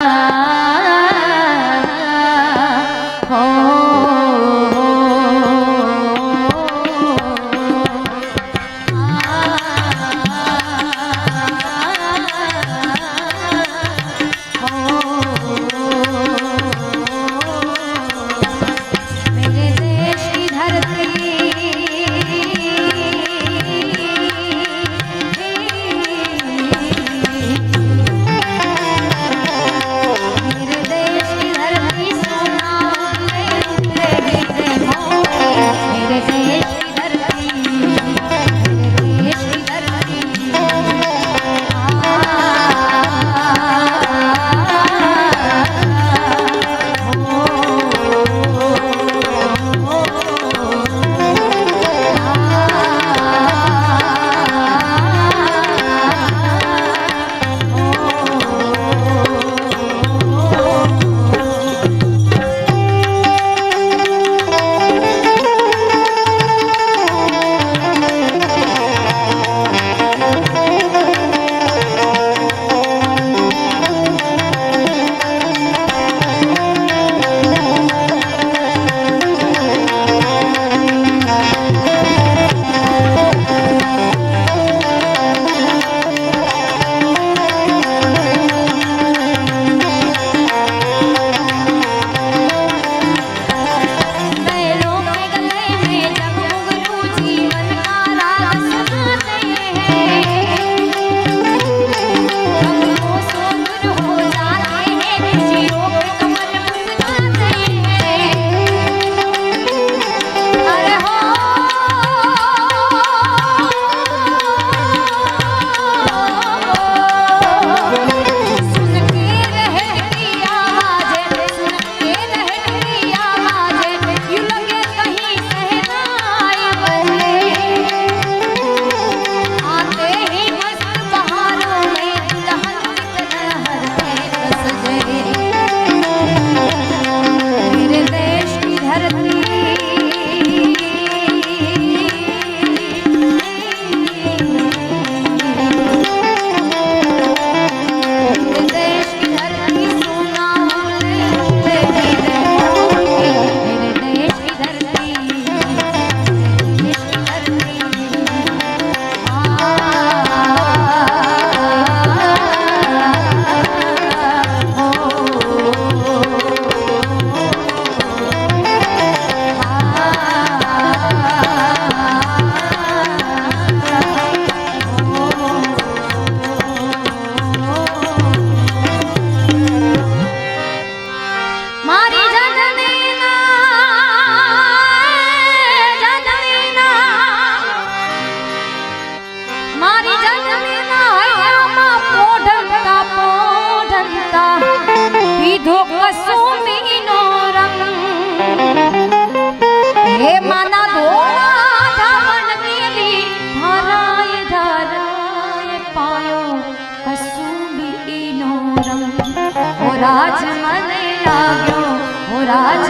Ah. રાજ મને લાગ્યો હું રાજ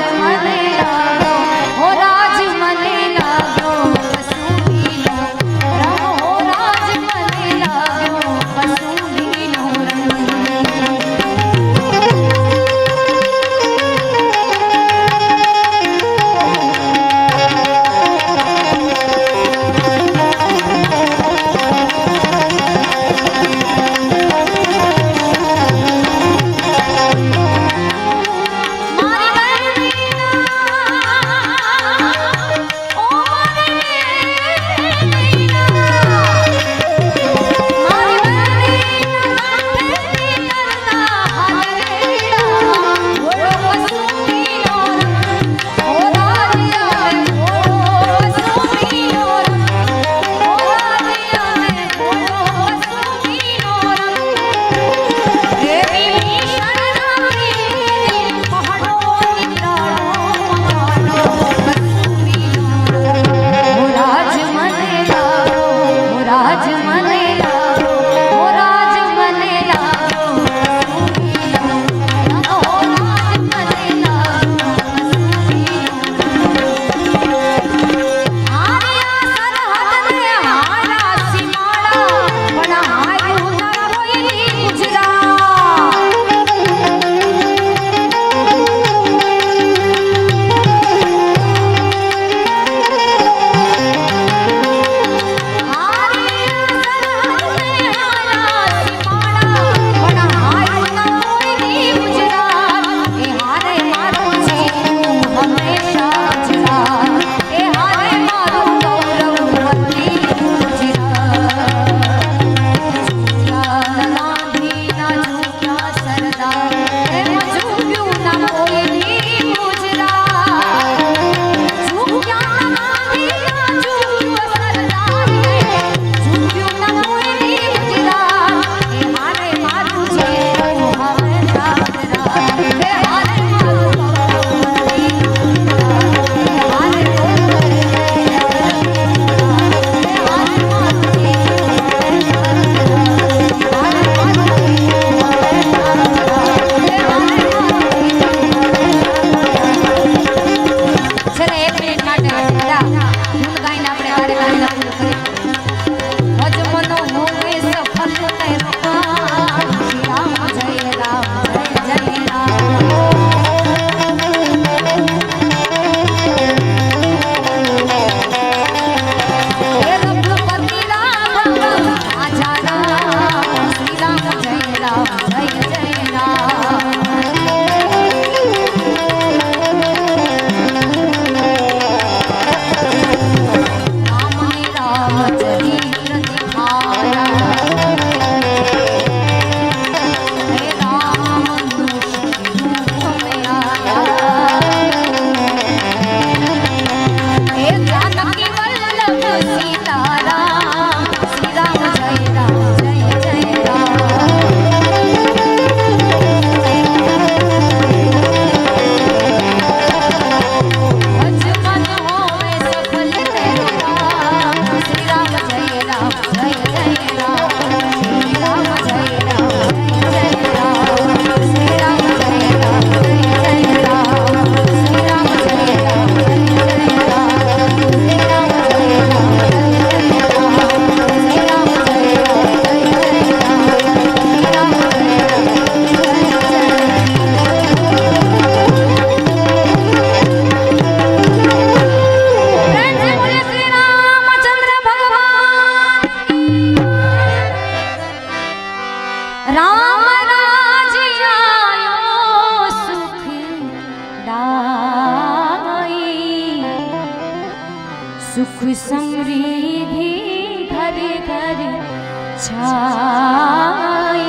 છાઈ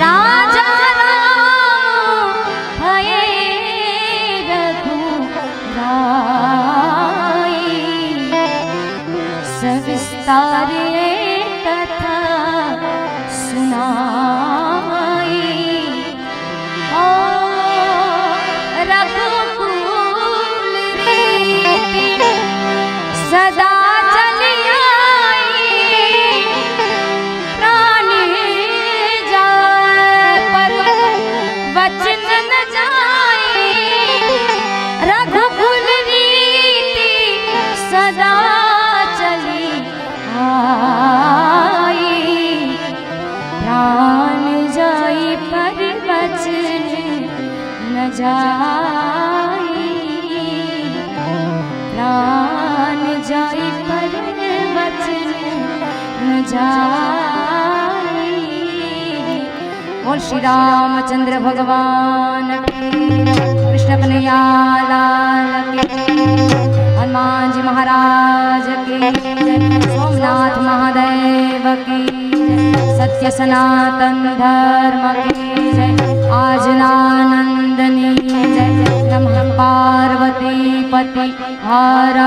રાજા સવિસ્તારે કથા સુનાઈ જાય શ્રી રામચંદ્ર ભગવાન. કૃષ્ણ કનૈયા લાલ. હનુમાનજી મહારાજ કી. સોમનાથ મહાદેવ કી સત્ય સનાતન ધર્મ આજનાનંદની જય નમઃ પાર્વતી પતિ હર